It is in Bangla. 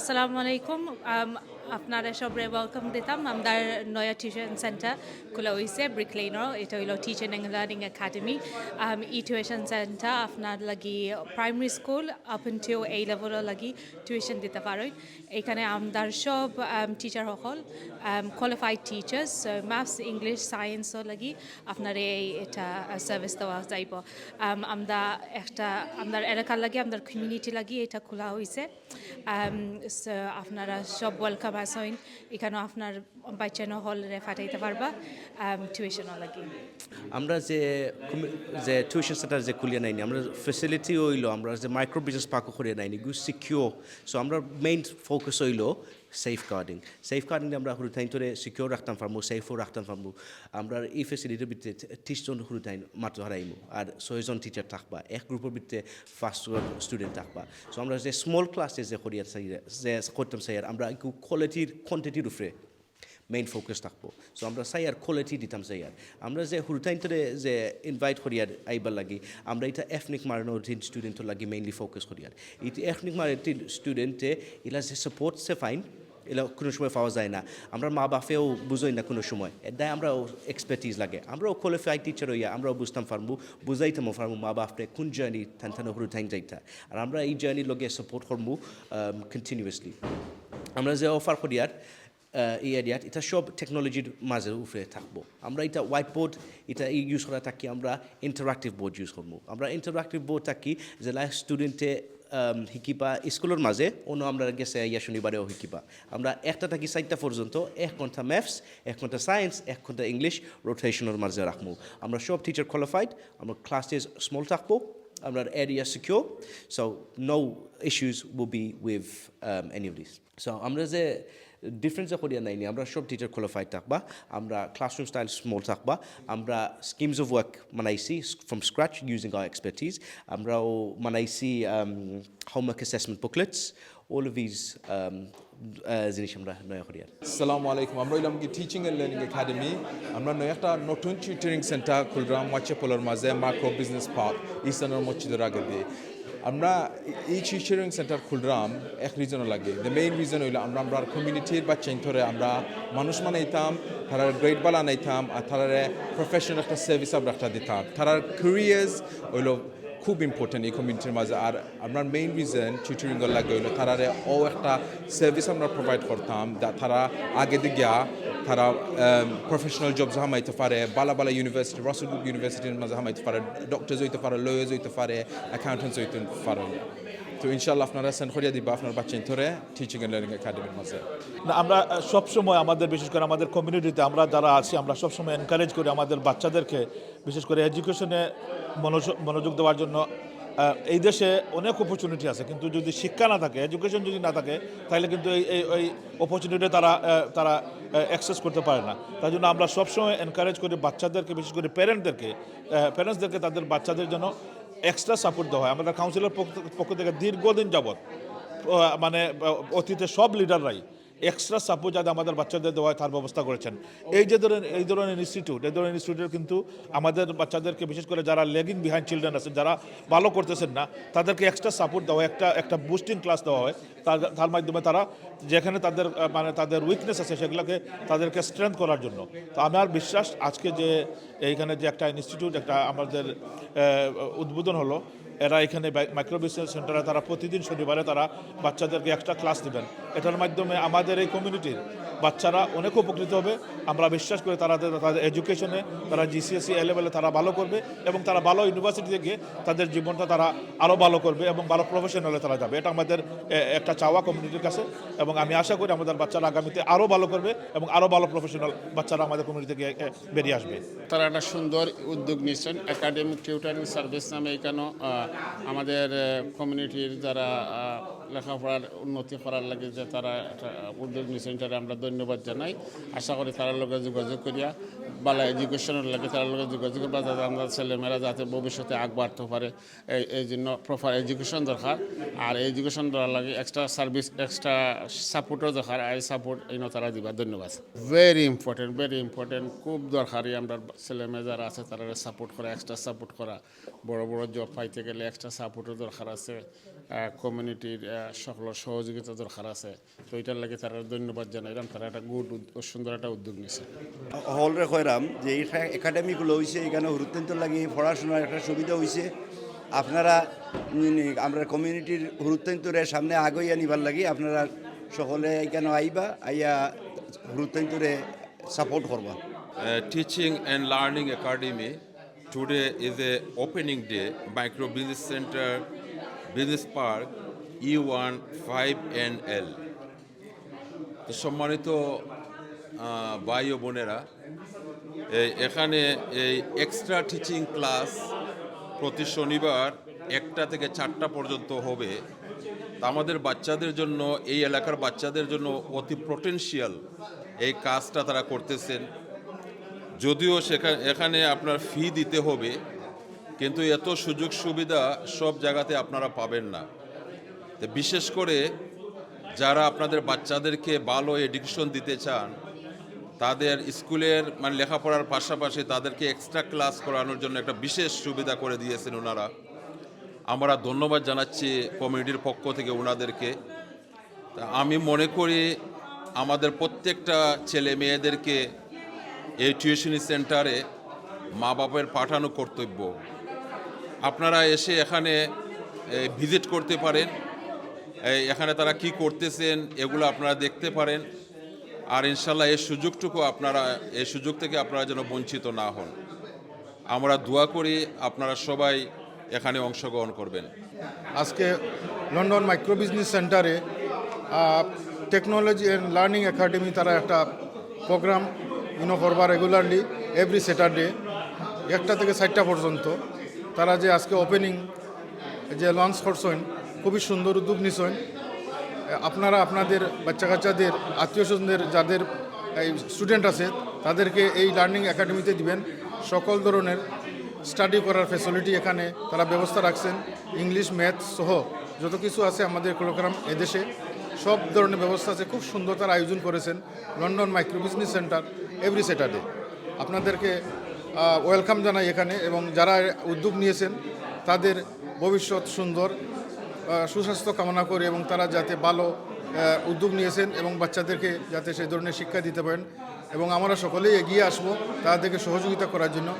আসসালামু আলাইকুম। আপনারা সবরে ওয়েলকাম দিতাম। আমাদের নয়া টিউশন সেন্টার খোলা হয়েছে ব্রিক লেনর এটা হইল টিচিং অ্যান্ড লার্নিং একাডেমি ই টিউশন সেন্টার আপনার লাগি প্রাইমারি স্কুল আপন টু এই লেভেলের লাগি টিউশন দিতে পারেন এখানে আমাদের সব টিচার সকল কোয়ালিফাইড টিচার্স ম্যাথস ইংলিশ সায়েন্সও লাগি আপনার এই এটা সার্ভিস দেওয়া যাইব। আম, আমরা একটা আমাদের এলাকার লাগি আমাদের কমিউনিটি লাগি এটা খোলা হয়েছে আপনারা সব ওয়েলকাম আসেন এখানেও আপনার বাচ্চানো হলরে ফাটাইতে পারবা টিউশনও লাগি। আমরা যে যে টিউশন সেন্টার যে খুলিয়ে নাইনি, আমরা ফেসিলিটি হইল, আমরা যে মাইক্রো বিজনেস পাকো খুলিয়ে নাইনি গু সিকিউর সো আমরা মেইন ফোকাস হইল সেফ গার্ডিং আমরা হুরু টাইম ধরে সিকিউর রাখতাম পারব সেফও রাখতাম পারব আমরা এই ফেসিলিটির ভিতরে ত্রিশজন হুরু টাইম মাত্র হারাইমু আর ছয়জন টিচার থাকবা। এক গ্রুপের ভিতরে ফার্স্ট স্টুডেন্ট থাকবা। সো আমরা যে স্মল ক্লাসে যে করিয়া যে করতাম চাই আমরা কোয়ালিটির কোয়ান্টিটির উপরে মেইন ফোকাস থাকব। সো আমরা চাই আর কোয়ালিটি দিতাম চাই আর আমরা যে হুরুটাইনতরে যে ইনভাইট করি আর আইবার লাগি, আমরা এটা এথনিক মাইনরিটি স্টুডেন্টর লাগি মেইনলি ফোকাস করি আর এটা এথনিক মাইনরিটি স্টুডেন্টে এলা যে সাপোর্ট সে ফাইন এলা কোনো সময় পাওয়া যায় না। আমরা মা বাপেও বুঝোই না কোনো সময়। এদায় আমরা এক্সপার্টিস লাগে। আমরাও কোয়ালিফাইড টিচার হইয়া আমরাও বুঝতাম পারব বুঝাইতাম পারব মা বাপরে কোন জার্নি থান থান হুরু থাইন যাইতা। আর আমরা এই জার্নির লগে সাপোর্ট করব কন্টিনিউয়াসলি আমরা যে অফার করি আর এই এরিয়াত এটা সব টেকনোলজির মাঝে উপরে থাকব। আমরা এটা হোয়াইট বোর্ড এটা ইউজ করা থাকি, আমরা ইন্টারাক্টিভ বোর্ড ইউজ করব আমরা ইন্টারাক্টিভ বোর্ড থাকি যে লাইফ স্টুডেন্টে শিকিবা স্কুলের মাঝে, অন্য আমরা গেছে ইয়া শনিবারেও শিকিবা আমরা একটা থাকি চারটা পর্যন্ত, এক ঘণ্টা ম্যাথস, এক ঘণ্টা সায়েন্স, এক ঘণ্টা ইংলিশ, রোটেশনের মাঝে রাখব আমরা সব টিচার কোয়ালিফাইড আমরা ক্লাসেস স্মল থাকব, আমরা area secure so no issues will be with any of this so আমরা যে ডিফারেন্স করিয়া নাইনি আমরা সব টিচার কোয়ালিফাইড থাকবা, আমরা ক্লাসরুম স্টাইল স্মল থাকবা, আমরা schemes of work মানাইছি from scratch using our expertise আমরাও মানাইছি homework assessment booklets all of these জিনিস আমরা নয়া করিয়ার আসসালামু আলাইকুম, আমরা হইলাম কি টিচিং এন্ড লার্নিং একাডেমি আমরা নয় একটা নতুন টিউটরিং সেন্টার খুললাম ওয়াচেপলের মাঝে মাইক্রো বিজনেস পার্ক ইস্টার্নের মসজিদের আগে দিয়ে আমরা এই টিউটরিং সেন্টার খুলরাম, এক রিজনও লাগে। দ্য মেইন রিজন হইল আমরা আমরা কমিউনিটির বা ধরে আমরা মানুষ মানাইতাম তারা গ্রেড বালা নাইতাম আর তারা প্রফেশনাল একটা সার্ভিস আমরা একটা দিতাম। তারার ক্যারিয়ার্স হইল খুব ইম্পর্টেন্ট এই কমিউনিটির মাঝে। আর আপনার মেইন রিজন টিউটরিং লাগে হইল তারারে ও একটা সার্ভিস আমরা প্রোভাইড করতাম তারা আগে দিকে তারা প্রফেশনাল জব হামাইতে পারে বালা বালা ইউনিভার্সিটি রসুল ইউনিভার্সিটির মাঝে হামাইতে পারে ডক্টর হইতে পারে লয়ার্স হইতে পারে অ্যাকাউন্টেন্টস হইতে পারে। তো ইনশাল্লাহ আপনারা সেন্ড করিয়া দিবা আপনার বাচ্চা ধরে টিচিং অ্যান্ড লার্নিং একাডেমির মাঝে। না, আমরা সবসময় আমাদের, বিশেষ করে আমাদের কমিউনিটিতে আমরা যারা আছি, আমরা সবসময় এনকারেজ করি আমাদের বাচ্চাদেরকে, বিশেষ করে এডুকেশনে মনোযোগ দেওয়ার জন্য। এই দেশে অনেক অপরচুনিটি আছে, কিন্তু যদি শিক্ষা না থাকে এডুকেশন যদি না থাকে, তাহলে কিন্তু এই ওই অপরচুনিটি তারা তারা অ্যাক্সেস করতে পারে না। তাই জন্য আমরা সবসময় এনকারেজ করি বাচ্চাদেরকে, বিশেষ করে প্যারেন্টদেরকে প্যারেন্টসদেরকে তাদের বাচ্চাদের জন্য এক্সট্রা সাপোর্ট দেওয়া হয়। আমাদের কাউন্সিলের পক্ষ থেকে দীর্ঘদিন যাবৎ মানে অতীতে সব লিডাররাই এক্সট্রা সাপোর্ট যাতে আমাদের বাচ্চাদের দেওয়া তার ব্যবস্থা করেছেন। এই যে ধরনের, এই ধরনের ইনস্টিটিউট এই ধরনের ইনস্টিটিউট কিন্তু আমাদের বাচ্চাদেরকে বিশেষ করে যারা লেগিং বিহাইন্ড চিলড্রেন আছে, যারা ভালো করতেছেন না, তাদেরকে এক্সট্রা সাপোর্ট দেওয়া হয়, একটা একটা বুস্টিং ক্লাস দেওয়া হয়। তার তার মাধ্যমে তারা যেখানে তাদের মানে তাদের উইকনেস আছে, সেগুলোকে তাদেরকে স্ট্রেংথ করার জন্য। তো আমার বিশ্বাস আজকে যে এইখানে যে একটা ইনস্টিটিউট একটা আমাদের উদ্বোধন হলো এরা এখানে মাইক্রো বিজনেস সেন্টারে তারা প্রতিদিন শনিবারে তারা বাচ্চাদেরকে একটা ক্লাস দিবেন। এটার মাধ্যমে আমাদের এই কমিউনিটির বাচ্চারা অনেক উপকৃত হবে। আমরা বিশ্বাস করি তারা তাদের- এডুকেশনে তারা জিসিএসসি এ লেভেলে তারা ভালো করবে এবং তারা ভালো ইউনিভার্সিটিতে গিয়ে তাদের জীবনটা তারা আরও ভালো করবে এবং ভালো প্রফেশনালে তারা যাবে। এটা আমাদের একটা চাওয়া কমিউনিটির কাছে এবং আমি আশা করি আমাদের বাচ্চারা আগামীতে আরও ভালো করবে এবং আরও ভালো প্রফেশনাল বাচ্চারা আমাদের কমিউনিটি থেকে বেরিয়ে আসবে। তারা একটা সুন্দর উদ্যোগ নিচ্ছেন একাডেমিক টিউটারিং সার্ভিস নামে এখানেও আহ, আমাদের কমিউনিটির যারা লেখাপড়ার উন্নতি করার লাগে যে তারা একটা উদ্যোগ নিচ্ছেন তারা আমরা ধন্যবাদ জানাই। আশা করি তারা লগে যোগাযোগ করিয়া বালা এডুকেশনের লাগে তার লগে যোগাযোগ করবা, যাতে আমরা ছেলেমেয়েরা যাতে ভবিষ্যতে আগ বাড়তে পারে। এই এই জন্য প্রপার এডুকেশন দরকার। আর এডুকেশন দেওয়ার লাগে এক্সট্রা সার্ভিস এক্সট্রা সাপোর্টও দরকার। এই সাপোর্ট এই তারা দিবা। ধন্যবাদ। ভেরি ইম্পর্টেন্ট ভেরি ইম্পর্টেন্ট খুব দরকারি আমরা ছেলে মেয়ে যারা আছে তারা সাপোর্ট করা এক্সট্রা সাপোর্ট করা। বড় বড় জব পাইতে গেলে এক্সট্রা সাপোর্টও দরকার আছে। কমিউনিটির সকল সহযোগিতা দরকার আছে। তো এটার লাগে তারা ধন্যবাদ জানাইলাম তারা একটা গুড সুন্দর একটা উদ্যোগ নিছে। হলরে কইরাম যে এই একাডেমিগুলো হয়েছে এখানে হুরুত্তন্ত লাগে পড়াশোনার একটা সুবিধা হয়েছে আপনারা আমরা কমিউনিটির হুরুত্তন্তরে সামনে আগইয়া নিবার লাগি। আপনারা সকলে এখানে আইবা আইয়া হুরুত্তন্তরে সাপোর্ট করবা। Teaching Teaching and academy. Today is a opening day. Micro Business Center, Business Park, E E1 5NL. তো সম্মানিত ভাই ও বোনেরা এখানে এই এক্সট্রা টিচিং ক্লাস প্রতি শনিবার একটা থেকে চারটা পর্যন্ত হবে আমাদের বাচ্চাদের জন্য এই এলাকার বাচ্চাদের জন্য অতি পোটেনশিয়াল এই কাজটা তারা করতেছেন যদিও সেখানে এখানে আপনার ফি দিতে হবে কিন্তু এত সুযোগ সুবিধা সব জায়গাতে আপনারা পাবেন না। তো বিশেষ করে যারা আপনাদের বাচ্চাদেরকে ভালো এডুকেশন দিতে চান, তাদের স্কুলের মানে লেখাপড়ার পাশাপাশি তাদেরকে এক্সট্রা ক্লাস করানোর জন্য একটা বিশেষ সুবিধা করে দিয়েছেন ওনারা। আমরা ধন্যবাদ জানাচ্ছি কমিটির পক্ষ থেকে ওনাদেরকে। তা আমি মনে করি আমাদের প্রত্যেকটা ছেলে মেয়েদেরকে এই টিউশনি সেন্টারে মা বাপের পাঠানো কর্তব্য। আপনারা এসে এখানে ভিজিট করতে পারেন। এখানে তারা কি করতেছেন, এগুলো আপনারা দেখতে পারেন। আর ইনশাল্লাহ এই সুযোগটুকু আপনারা এই সুযোগ থেকে আপনারা যেন বঞ্চিত না হন। আমরা দোয়া করি আপনারা সবাই এখানে অংশগ্রহণ করবেন। আজকে লন্ডন মাইক্রো বিজনেস সেন্টারে টেকনোলজি অ্যান্ড লার্নিং একাডেমি তারা একটা প্রোগ্রাম ইনো করবা রেগুলারলি এভরি স্যাটারডে একটা থেকে চারটা পর্যন্ত। তারা যে আজকে ওপেনিং যে লঞ্চ করছেন, খুবই সুন্দর উদ্যোগ নিছেন। আপনারা আপনাদের বাচ্চা কাচ্চাদের, আত্মীয় স্বজনদের, যাদের এই স্টুডেন্ট আছে, তাদেরকে এই লার্নিং একাডেমিতে দিবেন। সকল ধরনের স্টাডি করার ফেসিলিটি এখানে তারা ব্যবস্থা রাখছেন। ইংলিশ ম্যাথ সহ যত কিছু আছে আমাদের প্রোগ্রাম এদেশে, সব ধরনের ব্যবস্থা আছে। খুব সুন্দর তারা আয়োজন করেছেন। London micro business centre every Saturday আপনাদেরকে ওয়েলকাম জানাই এখানে এবং যারা উদ্যোগ নিয়েছেন, তাদের ভবিষ্যৎ সুন্দর সুস্বাস্থ্য কামনা করে এবং তারা যাতে ভালো উদ্যোগ নিয়েছেন এবং বাচ্চাদেরকে যাতে সেই ধরনের শিক্ষা দিতে পারেন এবং আমরা সকলেই এগিয়ে আসব তাদেরকে সহযোগিতা করার জন্য।